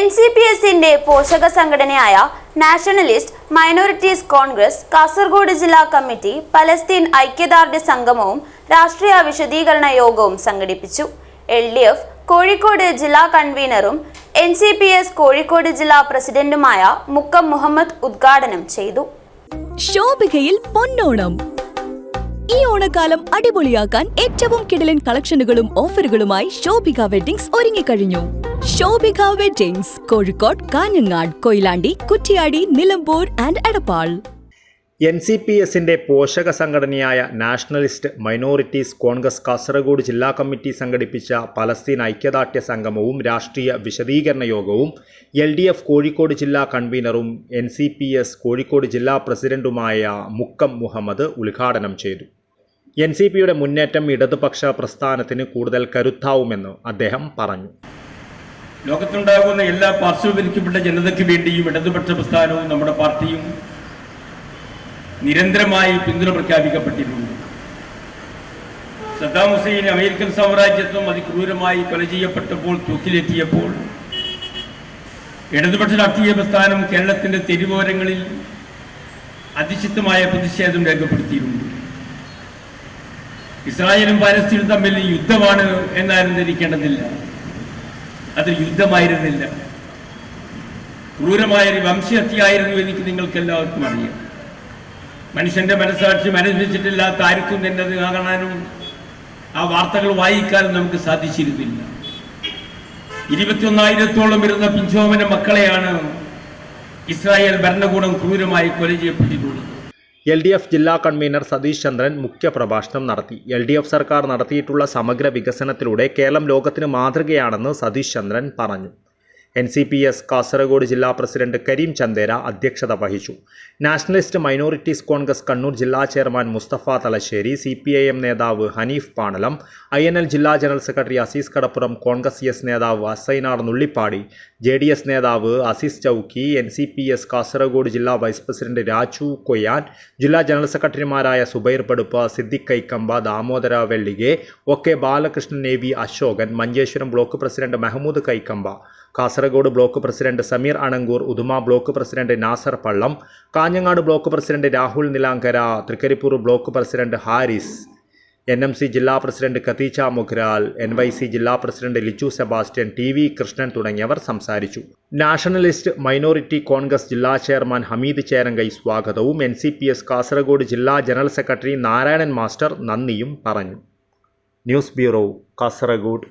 N C P എസിന്റെ പോഷക സംഘടനയായ നാഷണലിസ്റ്റ് മൈനോറിറ്റീസ് കോൺഗ്രസ് കാസർഗോഡ് ജില്ലാ കമ്മിറ്റി പലസ്തീൻ ഐക്യദാർഢ്യ സംഗമവും രാഷ്ട്രീയ വിശദീകരണ യോഗവും സംഘടിപ്പിച്ചു. എൽ ഡി എഫ് കോഴിക്കോട് ജില്ലാ കൺവീനറും N C P S Kozhikode ജില്ലാ പ്രസിഡന്റുമായ മുക്കം മുഹമ്മദ് ഉദ്ഘാടനം ചെയ്തു. ശോഭികയിൽ പൊന്നോണം. ഈ ഓണക്കാലം അടിപൊളിയാക്കാൻ ഏറ്റവും കിടലൻ കളക്ഷനുകളും ഓഫറുകളുമായി ശോഭിക വെഡിങ്സ് ഒരുങ്ങിക്കഴിഞ്ഞു. Shobhika weddings Kozhikode Kanhangad Koyilandy Kuttiadi Nilambur and Edappal. N C P എസിന്റെ പോഷക സംഘടനയായ നാഷണലിസ്റ്റ് മൈനോറിറ്റീസ് കോൺഗ്രസ് കാസർഗോഡ് ജില്ലാ കമ്മിറ്റി സംഘടിപ്പിച്ച പലസ്തീൻ ഐക്യദാർഢ്യ സംഗമവും രാഷ്ട്രീയ വിശദീകരണ യോഗവും എൽ ഡി എഫ് കോഴിക്കോട് ജില്ലാ കൺവീനറും N C P S Kozhikode ജില്ലാ പ്രസിഡന്റുമായ മുക്കം മുഹമ്മദ് ഉദ്ഘാടനം ചെയ്തു. എൻ സി പിയുടെ മുന്നേറ്റം ഇടതുപക്ഷ പ്രസ്ഥാനത്തിന് കൂടുതൽ കരുത്താവുമെന്ന് അദ്ദേഹം പറഞ്ഞു. ലോകത്തുണ്ടാകുന്ന എല്ലാ പാർശ്വവൽക്കപ്പെട്ട ജനതയ്ക്ക് വേണ്ടിയും ഇടതുപക്ഷ പ്രസ്ഥാനവും നമ്മുടെ പാർട്ടിയും നിരന്തരമായി പിന്തുണ പ്രഖ്യാപിക്കപ്പെട്ടിട്ടുണ്ട്. സദ്ദാം ഹുസൈൻ അമേരിക്കൻ സാമ്രാജ്യത്വം അതിക്രൂരമായി കൊല ചെയ്യപ്പെട്ടപ്പോൾ തൂക്കിലെത്തിയപ്പോൾ ഇടതുപക്ഷ രാഷ്ട്രീയ പ്രസ്ഥാനം കേരളത്തിന്റെ തെരുവോരങ്ങളിൽ അതിശക്തമായ പ്രതിഷേധം രേഖപ്പെടുത്തിയിട്ടുണ്ട്. ഇസ്രായേലും പാലസ്തീനും തമ്മിൽ യുദ്ധമാണ് എന്നാരും ധരിക്കേണ്ടതില്ല അത് യുദ്ധമായിരുന്നില്ല. ക്രൂരമായൊരു വംശഹത്യയായിരുന്നു എനിക്ക് നിങ്ങൾക്ക് എല്ലാവർക്കും അറിയാം. മനുഷ്യന്റെ മനസ്സാക്ഷി അനുഭവിച്ചിട്ടില്ലാത്ത ആർക്കും തന്നെ അത് കാണാനും ആ വാർത്തകൾ വായിക്കാനും നമുക്ക് സാധിച്ചിരുന്നില്ല. ഇരുപത്തിയൊന്നായിരത്തോളം വരുന്ന പിഞ്ചോമന മക്കളെയാണ് ഇസ്രായേൽ ഭരണകൂടം ക്രൂരമായി കൊല ചെയ്യപ്പെട്ടിട്ടുള്ളത്. എൽ ഡി എഫ് ജില്ലാ കൺവീനർ സതീഷ് ചന്ദ്രൻ മുഖ്യപ്രഭാഷണം നടത്തി. എൽ ഡി എഫ് സർക്കാർ നടത്തിയിട്ടുള്ള സമഗ്ര വികസനത്തിലൂടെ കേരളം ലോകത്തിന് മാതൃകയാണെന്ന് സതീഷ് ചന്ദ്രൻ പറഞ്ഞു. N C P S Kasaragod ജില്ലാ പ്രസിഡന്റ് കരീം ചന്ദേര അധ്യക്ഷത വഹിച്ചു. നാഷണലിസ്റ്റ് മൈനോറിറ്റീസ് കോൺഗ്രസ് കണ്ണൂർ ജില്ലാ chairman Mustafa Thalassery C P I M നേതാവ് Hanif Panalam I N L ജില്ലാ general secretary Azeez Kadappuram Congress S നേതാവ് Asainar Nullippadi J D S നേതാവ് Azeez Chowki N C P S Kasaragod ജില്ലാ vice president Raju Koyyan ജില്ലാ general സെക്രട്ടറിമാരായ Zubair Paduppa Siddique Kaikamba Damodara Vellike O K Balakrishnan A V Ashokan Manjeshwaram block president Mehmood Kaikamba Kasaragod block president Sameer Anangoor Uduma block president Nasar Pallam Kanhangad block president Rahul Nilankara Trikaripur block president Harris N M C ജില്ലാ president Katheecha Mukhral N Y C ജില്ലാ president Lichu Sebastian T V Krishnan തുടങ്ങിയവർ സംസാരിച്ചു. Nationalist minority Congress ജില്ലാ chairman Hameed Cherangai സ്വാഗതവും N C P S Kasaragod ജില്ലാ general secretary Narayanan master നന്ദിയും പറഞ്ഞു. News bureau Kasaragod.